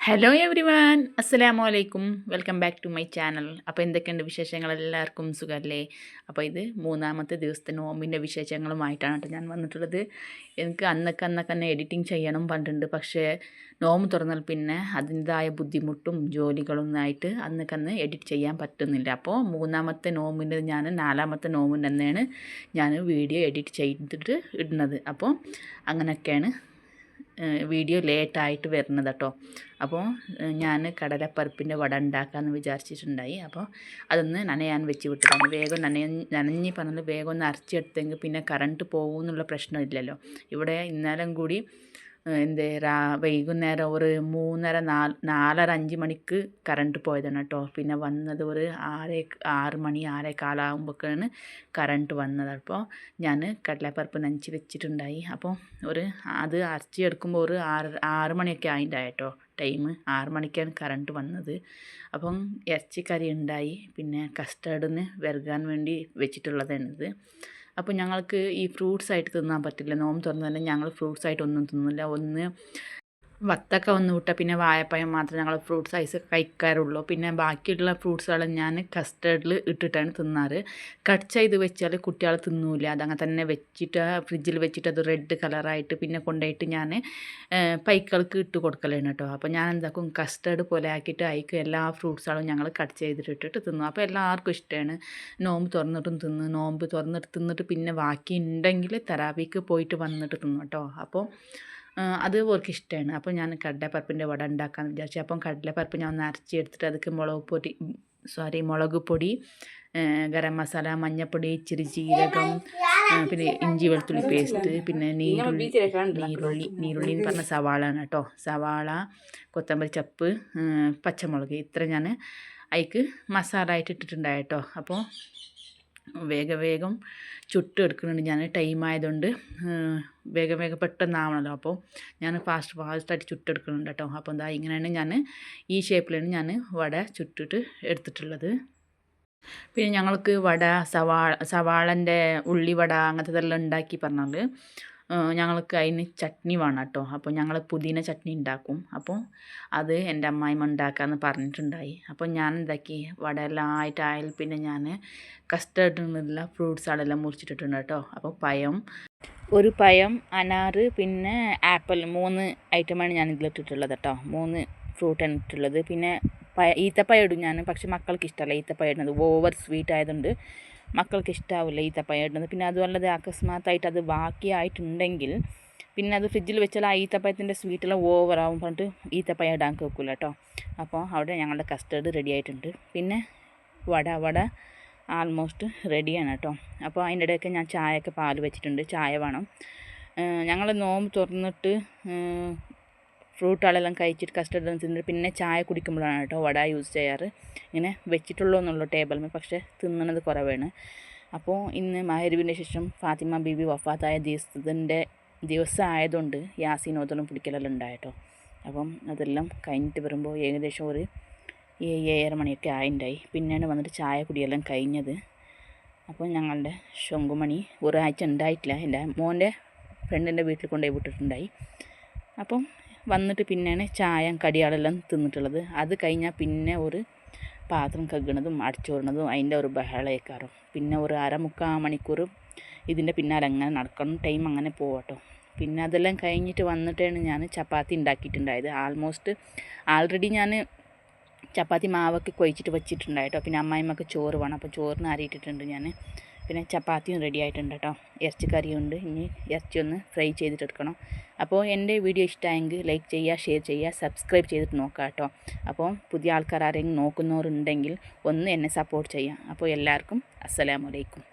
Hello every one അസ്സലാമു അലൈക്കും welcome back to my channel അപ്പോൾ എന്തൊക്കെയുണ്ട് വിശേഷങ്ങൾ? എല്ലാവർക്കും സുഖമല്ലേ അപ്പോൾ ഇത് മൂന്നാമത്തെ ദിവസത്തെ നോമ്പിന്റെ വിശേഷങ്ങളുമായിട്ടാണ് കേട്ടോ ഞാൻ വന്നിട്ടുള്ളത്. എനിക്ക് അന്നൊക്കെ അന്നൊക്കെ തന്നെ എഡിറ്റിംഗ് ചെയ്യണം പണ്ടുണ്ട് പക്ഷേ നോമ്പ് തുറന്നാൽ പിന്നെ അതിന്റെതായ ബുദ്ധിമുട്ടും ജോലികളും ആയിട്ട് അന്നൊക്കെ അന്ന് എഡിറ്റ് ചെയ്യാൻ പറ്റുന്നില്ല. അപ്പോൾ മൂന്നാമത്തെ നോമ്പിന്റെ ഞാൻ നാലാമത്തെ നോമ്പിന്റെ തന്നെയാണ് ഞാൻ വീഡിയോ എഡിറ്റ് ചെയ്തിട്ട് ഇടുന്നത്. അപ്പോൾ അങ്ങനെയൊക്കെയാണ് വീഡിയോ ലേറ്റായിട്ട് വരുന്നത് കേട്ടോ. അപ്പോൾ ഞാൻ കടലപ്പരപ്പിന്റെ വട ഉണ്ടാക്കാമെന്ന് വിചാരിച്ചിട്ടുണ്ടായി. അപ്പോൾ അതൊന്ന് നനയാൻ വെച്ച് വിട്ടതാണ്. വേഗം നനയ നനഞ്ഞ് പറഞ്ഞത് വേഗം ഒന്ന് അരച്ചെടുത്തെങ്കിൽ പിന്നെ കറണ്ട് പോകുമെന്നുള്ള പ്രശ്നമില്ലല്ലോ ഇവിടെ ഇന്നലെ കൂടി എന്ത് രാ വൈകുന്നേരം ഒരു മൂന്നര നാല് നാലര അഞ്ച് മണിക്ക് കറണ്ട് പോയതാണ് കേട്ടോ പിന്നെ വന്നത് ഒരു ആറ് ആറ് മണി ആറേ കാലാകുമ്പോഴേക്കാണ് കറണ്ട് വന്നത്. അപ്പോൾ ഞാൻ കടലപ്പരപ്പ് നനച്ച് വെച്ചിട്ടുണ്ടായി. അപ്പോൾ ഒരു അത് അരച്ചി എടുക്കുമ്പോൾ ഒരു ആറ് ആറ് മണിയൊക്കെ ആയിട്ടായി കേട്ടോ ടൈം ആറ് മണിക്കാണ് കറണ്ട് വന്നത്. അപ്പം ഇറച്ചിക്കറി ഉണ്ടായി. പിന്നെ കസ്റ്റേർഡിന് വിറകാൻ വേണ്ടി വെച്ചിട്ടുള്ളതാണിത്. അപ്പോൾ ഞങ്ങൾക്ക് ഈ ഫ്രൂട്ട്സ് ആയിട്ട് തിന്നാൻ പറ്റില്ല. നോമ്പ് തുറന്നാലും ഞങ്ങൾ ഫ്രൂട്ട്സ് ആയിട്ട് ഒന്നും തിന്നില്ല. ഒന്ന് വത്തക്ക ഒന്ന് വിട്ടാൽ പിന്നെ വാഴപ്പഴം മാത്രമേ ഞങ്ങൾ ഫ്രൂട്ട്സ് ഐസ് കഴിക്കാറുള്ളൂ. പിന്നെ ബാക്കിയുള്ള ഫ്രൂട്ട്സുകളും ഞാൻ കസ്റ്റേർഡിൽ ഇട്ടിട്ടാണ് തിന്നാറ്. കട്ട് ചെയ്ത് വെച്ചാൽ കുട്ടികൾ തിന്നൂല. അതങ്ങനെ തന്നെ വെച്ചിട്ട് ഫ്രിഡ്ജിൽ വെച്ചിട്ട് അത് റെഡ് കളറായിട്ട് പിന്നെ കൊണ്ടുപോയിട്ട് ഞാൻ പൈക്കൾക്ക് ഇട്ട് കൊടുക്കലാണ് കേട്ടോ അപ്പോൾ ഞാൻ എന്താക്കും കസ്റ്റേർഡ് പോലെ ആക്കിയിട്ട് അയക്കും എല്ലാ ഫ്രൂട്ട്സുകളും ഞങ്ങൾ കട്ട് ചെയ്തിട്ട് ഇട്ടിട്ട് തിന്നു. അപ്പോൾ എല്ലാവർക്കും ഇഷ്ടമാണ് നോമ്പ് തുറന്നിട്ടും തിന്ന് നോമ്പ് തുറന്നിട്ട് തിന്നിട്ട് പിന്നെ ബാക്കി ഉണ്ടെങ്കിൽ തെറാപ്പിക്ക് പോയിട്ട് വന്നിട്ട് തിന്നു കേട്ടോ അപ്പോൾ അത് അവർക്ക് ഇഷ്ടമാണ് അപ്പോൾ ഞാൻ കടലപ്പരപ്പിന്റെ വട ഉണ്ടാക്കാമെന്ന് വിചാരിച്ചു. അപ്പം കടലപ്പരപ്പ് ഞാൻ ഒന്ന് അരച്ചെടുത്തിട്ട് അതൊക്കെ മുളക് പൊടി സോറി മുളക് പൊടി ഗരം മസാല മഞ്ഞൾപ്പൊടി ഇച്ചിരി ജീരകം പിന്നെ ഇഞ്ചി വെളുത്തുള്ളി പേസ്റ്റ് പിന്നെ നീരുള്ളി നീരുള്ളി നീരുള്ളി എന്ന് പറഞ്ഞ സവാളാണ് കേട്ടോ. സവാള കൊത്തമ്പരി ചപ്പ് പച്ചമുളക് ഇത്ര ഞാൻ അതിക്ക് മസാല ആയിട്ട് ഇട്ടിട്ടുണ്ടായിട്ടോ അപ്പോൾ വേഗം വേഗം ചുട്ട് എടുക്കുന്നുണ്ട്. ഞാൻ ടൈം ആയതുകൊണ്ട് വേഗം വേഗം പെട്ടെന്നാവണമല്ലോ അപ്പോൾ ഞാൻ ഫാസ്റ്റ് ഫാസ്റ്റായിട്ട് ചുട്ടെടുക്കുന്നുണ്ട് കേട്ടോ. അപ്പോൾ എന്താ ഇങ്ങനെയാണ് ഞാൻ ഈ ഷേപ്പിലാണ് ഞാൻ വട ചുട്ടിട്ട് എടുത്തിട്ടുള്ളത്. പിന്നെ ഞങ്ങൾക്ക് വട സവാള സവാളന്റെ ഉള്ളിവട അങ്ങനത്തെ ഇതെല്ലാം ഉണ്ടാക്കി പറഞ്ഞാൽ ഞങ്ങൾക്ക് അതിന് ചട്നി വേണം കേട്ടോ അപ്പോൾ ഞങ്ങൾ പുതിന ചട്നി ഉണ്ടാക്കും. അപ്പോൾ അത് എന്റെ അമ്മായിമ്മ ഉണ്ടാക്കാമെന്ന് പറഞ്ഞിട്ടുണ്ടായി. അപ്പോൾ ഞാൻ എന്താക്കി? എല്ലാം ആയിട്ടായാൽ പിന്നെ ഞാൻ കസ്റ്റേർഡിനുള്ള ഫ്രൂട്ട്സ് ആടെല്ലാം മുറിച്ചിട്ടിട്ടുണ്ട് കേട്ടോ അപ്പോൾ പയം ഒരു പയം അനാറ് പിന്നെ ആപ്പിൾ മൂന്ന് ഐറ്റമാണ് ഞാൻ ഇതിലിട്ടിട്ടുള്ളത് കേട്ടോ മൂന്ന് ഫ്രൂട്ടാണ് ഇട്ടിട്ടുള്ളത്. പിന്നെ പയ ഈത്തപ്പഴം ഇടും ഞാൻ പക്ഷെ മക്കൾക്ക് ഇഷ്ടമല്ല ഈത്തപ്പഴം ഇടുന്നത്. ഓവർ സ്വീറ്റ് ആയതുകൊണ്ട് മക്കൾക്ക് ഇഷ്ടാവില്ല ഈത്തപ്പഴം ഇടുന്നത്. പിന്നെ അതുപോലെ അകസ്മാത്തായിട്ട് അത് ബാക്കിയായിട്ടുണ്ടെങ്കിൽ പിന്നെ അത് ഫ്രിഡ്ജിൽ വെച്ചാൽ ആ ഈത്തപ്പഴത്തിന്റെ സ്വീറ്റെല്ലാം ഓവറാവും പറഞ്ഞിട്ട് ഈത്തപ്പഴം ഇടാൻ കേൾക്കില്ല കേട്ടോ. അപ്പോൾ അവിടെ ഞങ്ങളുടെ കസ്റ്റേർഡ് റെഡി ആയിട്ടുണ്ട്. പിന്നെ വട വട ആൾമോസ്റ്റ് റെഡിയാണ് കേട്ടോ. അപ്പോൾ അതിന്റെ ഇടയ്ക്ക് ഞാൻ ചായയൊക്കെ പാൽ വെച്ചിട്ടുണ്ട്. ചായ വേണം. ഞങ്ങൾ നോമ്പ് തുറന്നിട്ട് ഫ്രൂട്ടുകളെല്ലാം കഴിച്ചിട്ട് കസ്റ്റർഡ് തിന്നിട്ട് പിന്നെ ചായ കുടിക്കുമ്പോഴാണ് കേട്ടോ വട യൂസ് ചെയ്യാറ്. ഇങ്ങനെ വെച്ചിട്ടുള്ളൂ എന്നുള്ളൂ ടേബിളിൽ പക്ഷേ തിന്നണത് കുറവാണ്. അപ്പോൾ ഇന്ന് മഹരുവിന്റെ ശേഷം ഫാത്തിമ ബീബി വഫാത്തായ ദിവസത്തിന്റെ ദിവസം ആയതുകൊണ്ട് ഓതലും പിടിക്കലെല്ലാം ഉണ്ടായിട്ടോ. അപ്പം അതെല്ലാം കഴിഞ്ഞിട്ട് വരുമ്പോൾ ഏകദേശം ഒരു ഏഴര മണിയൊക്കെ ആയിണ്ടായി. പിന്നെയാണ് വന്നിട്ട് ചായ കുടിയെല്ലാം കഴിഞ്ഞത്. അപ്പോൾ ഞങ്ങളുടെ ശൊങ്കുമണി ഒരാഴ്ച ഉണ്ടായിട്ടില്ല. എന്റെ മോന്റെ ഫ്രണ്ടിന്റെ വീട്ടിൽ കൊണ്ടുപോയി വിട്ടിട്ടുണ്ടായി. അപ്പം വന്നിട്ട് പിന്നെയാണ് ചായം കടിയാളെല്ലാം തിന്നിട്ടുള്ളത്. അത് കഴിഞ്ഞാൽ പിന്നെ ഒരു പാത്രം കഴുകണതും അടിച്ചോടണതും അതിന്റെ ഒരു ബഹളയേക്കാറും പിന്നെ ഒരു അരമുക്കാൽ മണിക്കൂർ ഇതിന്റെ പിന്നാലെ അങ്ങനെ നടക്കണം. ടൈം അങ്ങനെ പോകട്ടോ പിന്നെ അതെല്ലാം കഴിഞ്ഞിട്ട് വന്നിട്ടാണ് ഞാൻ ചപ്പാത്തി ഉണ്ടാക്കിയിട്ടുണ്ടായത്. ആൾമോസ്റ്റ് ആൾറെഡി ഞാൻ ചപ്പാത്തി മാവൊക്കെ കൊഴിച്ചിട്ട് വെച്ചിട്ടുണ്ടായിട്ടോ. പിന്നെ അമ്മായിമ്മക്ക് ചോറ് വേണം. അപ്പോൾ ചോറിന് അരിയിട്ടിട്ടുണ്ട് ഞാൻ. പിന്നെ ചപ്പാത്തിയും റെഡി ആയിട്ടുണ്ട് കേട്ടോ. ഇറച്ചിക്കറിയുണ്ട്. ഇനി ഇറച്ചി ഒന്ന് ഫ്രൈ ചെയ്തിട്ടെടുക്കണം. അപ്പോൾ എന്റെ വീഡിയോ ഇഷ്ടമായെങ്കിൽ ലൈക്ക് ചെയ്യുക ഷെയർ ചെയ്യുക സബ്സ്ക്രൈബ് ചെയ്തിട്ട് നോക്കുക കേട്ടോ. അപ്പോൾ പുതിയ ആൾക്കാർ ആരെങ്കിലും നോക്കുന്നവരുണ്ടെങ്കിൽ ഒന്ന് എന്നെ സപ്പോർട്ട് ചെയ്യാം അപ്പോൾ എല്ലാവർക്കും അസ്സലാമലൈക്കും